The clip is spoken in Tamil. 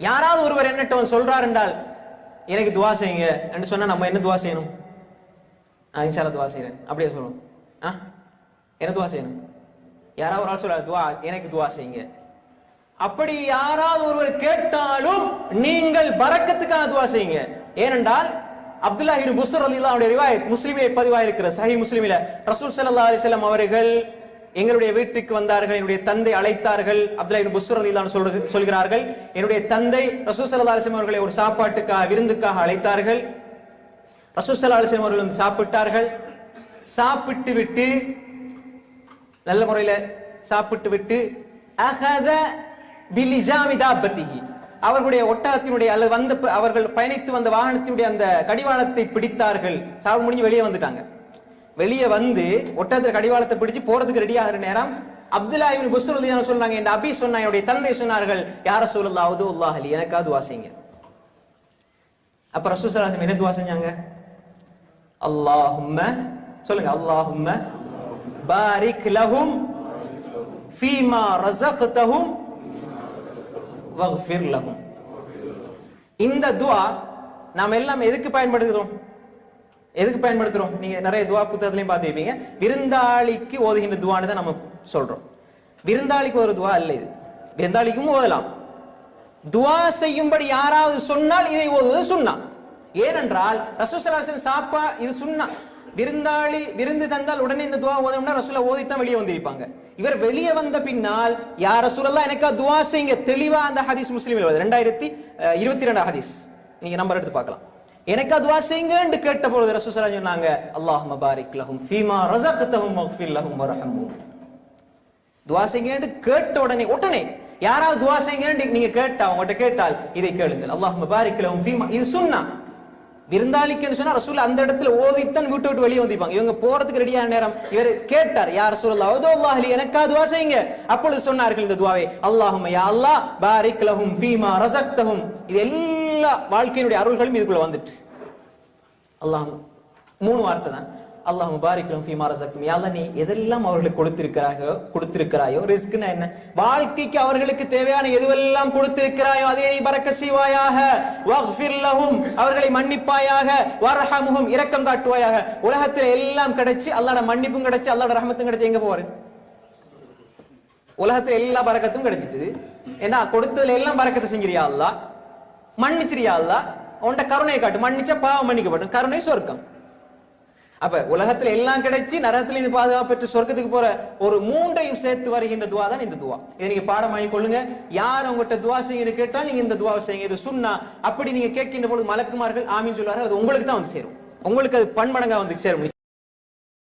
யாராவது ஒருவர் என்னட்டவன் வந்து சொல்றார் என்றால் எனக்கு துவா செய்யுங்க. என்று சொன்னா நம்ம என்ன துவா செய்யணும்? நான் இன்ஷால்லா துவா செய்யறேன் அப்படியே சொல்லணும் ஆ? என்ன துவா செய்யணும்? யாராவது ஒரு ஆள் சொல்றாரு துவா எனக்கு துவா செய்யுங்க. அப்படி யாராவது ஒருவர் கேட்டாலும் நீங்கள் பறக்கத்துக்கான துவா செய்யுங்க. ஏனென்றால் அப்துல்லா இப்னு புஸ்ர் ரலியல்லாஹு ரிவாயத் முஸ்லிமிலே பதிவாயிருக்கிற சஹி முஸ்லிமில ரசூல் சல்லா அலிசல்லாம் அவர்கள் எங்களுடைய வீட்டுக்கு வந்தார்கள் என்னுடைய தந்தை அழைத்தார்கள். அப்துல்லா இப்னு புஸ்ர் சொல்கிறார்கள். என்னுடைய தந்தை ரசூல் ஸல்லல்லாஹு அவர்களை ஒரு சாப்பாட்டுக்காக விருந்துக்காக அழைத்தார்கள். ரசூல் ஸல்லல்லாஹு அவர்கள் வந்து சாப்பிட்டார்கள். சாப்பிட்டு விட்டு நல்ல முறையில சாப்பிட்டு விட்டு அகத பிலிஜாமிதா பத்தி அவர்களுடைய ஒட்டகத்தினுடைய அல்லது வந்த அவர்கள் பயணித்து வந்த வாகனத்தினுடைய அந்த கடிவாளத்தை பிடித்தார்கள். சாப்பிட முடிஞ்சு வெளியே வந்துட்டாங்க. வெளியே வந்து ஒட்டகத்துல கடிவாளத்தை பிடிச்சு போறதுக்கு ரெடி ஆகிற நேரம் அப்துல்லா இவன் புஸ்ர் சொன்னாங்க என் அபி சொன்னா என்னுடைய தந்தை சொன்னார்கள் யார சூழல்லா அது உல்லாஹ் அலி எனக்காவது வாசிங்க அப்ப ரசூல் ஸல்லல்லாஹு என்ன துவா செஞ்சாங்க? அல்லாஹும்ம சொல்லுங்க அல்லாஹும்ம பாரிக் லஹும் ஃபீமா ரஸக்தஹும் வக்ஃபிர் லஹும். இந்த துவா நாம் எல்லாம் எதுக்கு பயன்படுத்துகிறோம்? எதுக்கு பயன்படுத்துறோம்? நீங்க நிறைய துவா புத்தகத்திலையும் பார்த்துருப்பீங்க. விருந்தாளிக்கு ஓதுகின்ற துவான்னு தான் நம்ம சொல்றோம். விருந்தாளிக்கு ஒரு துவா அல்ல இது. விருந்தாளிக்கும் ஓதலாம். துவா செய்யும்படி யாராவது சொன்னால் இதை ஓதுவது சுண்ணா. ஏனென்றால் ரசூசலாசன் சாப்பா இது சுண்ணா. விருந்தாளி விருந்து தந்தால் உடனே இந்த துவா ஓதணும்னா ரசூல ஓதித்தான் வெளியே வந்திருப்பாங்க. இவர் வெளியே வந்த பின்னால் யார் ரசூலெல்லாம் எனக்கா துவா செய்யுங்க. தெளிவா அந்த ஹதீஸ் முஸ்லீமில் வருது. ரெண்டாயிரத்தி இருபத்தி ரெண்டு ஹதீஸ். நீங்க நம்பர் எடுத்து பார்க்கலாம். எனக்கா துவா செய்யுங்கன்னு கேட்ட பொழுது ரசூசரா சொன்னாங்க அல்லாஹ் மபாரிக் லஹும் ஃபீமா ரஸக்தஹும் மக்ஃபிர் லஹும் வர்ஹம்ஹும் துவா செய்யுங்கன்னு கேட்ட உடனே உடனே யாராவது துவா செய்யுங்கன்னு நீங்க கேட்டா உங்ககிட்ட கேட்டால் இதை கேளுங்கள். அல்லாஹ் மபாரிக் லஹும் ஃபீமா. இது சுன்னா. விருந்தாளிக்குன்னு சொன்னா ரசூல் அந்த இடத்துல ஓதித்தான் வீட்டு விட்டு வெளியே வந்திருப்பாங்க. இவங்க போறதுக்கு ரெடியான நேரம் இவர் கேட்டார் யார் ரசூல் அல்லாஹ் அலி எனக்கா துவா செய்யுங்க. அப்பொழுது சொன்னார்கள் இந்த துவாவை அல்லாஹும் யா அல்லாஹ் பாரிக் லஹும் ஃபீமா ரசக்தஹும் இது எல்லா வாழ்க்கையினுடைய அருள்களும் இதுக்குள்ள வந்துட்டு. அல்லாஹ் மூணு வார்த்தை தான். அல்லாஹ் முபாரிக்கலும் ஃபீமா ரஸக்தும் யா நீ எதெல்லாம் அவர்களுக்கு கொடுத்திருக்கிறாயோ கொடுத்திருக்கிறாயோ ரிஸ்க்னா என்ன? வாழ்க்கைக்கு அவர்களுக்கு தேவையான எதுவெல்லாம் கொடுத்திருக்கிறாயோ அதை நீ பறக்க செய்வாயாக. வக்ஃபிர் லஹும். அவர்களை மன்னிப்பாயாக. வர்ஹம்ஹும். இரக்கம் காட்டுவாயாக. உலகத்துல எல்லாம் கிடைச்சு அல்லாட மன்னிப்பும் கிடைச்சு அல்லாட ரஹமத்தும் கிடைச்சு எங்க போவாரு? உலகத்துல எல்லா பறக்கத்தும் கிடைச்சிட்டு. ஏன்னா கொடுத்ததுல எல்லாம் பறக்கத்தை செஞ்சிரியா அல்லாஹ்? மன்னிச்சிரியா அல்ல உன்ட கருணையை காட்டு. மன்னிச்சா பாவம் மன்னிக்கப்படும். கருணை சொர்க்கம். அப்ப உலகத்துல எல்லாம் கிடைச்சு நரகத்துல இருந்து பாதுகாப்பு பெற்று சொர்க்கத்துக்கு போற ஒரு மூன்றையும் சேர்த்து வருகின்ற துவா தான் இந்த துவா. இதை நீங்க பாடம் வாங்கி கொள்ளுங்க. யார் உங்ககிட்ட துவா செய்யுங்க கேட்டா நீங்க இந்த துவா செய்யுங்க. இது சொன்னா. அப்படி நீங்க கேட்கின்ற பொழுது மலக்குமார்கள் ஆமின்னு சொல்லுவார்கள். அது உங்களுக்கு தான் வந்து சேரும். உங்களுக்கு அது பன்மடங்கா வந்து சேரும்.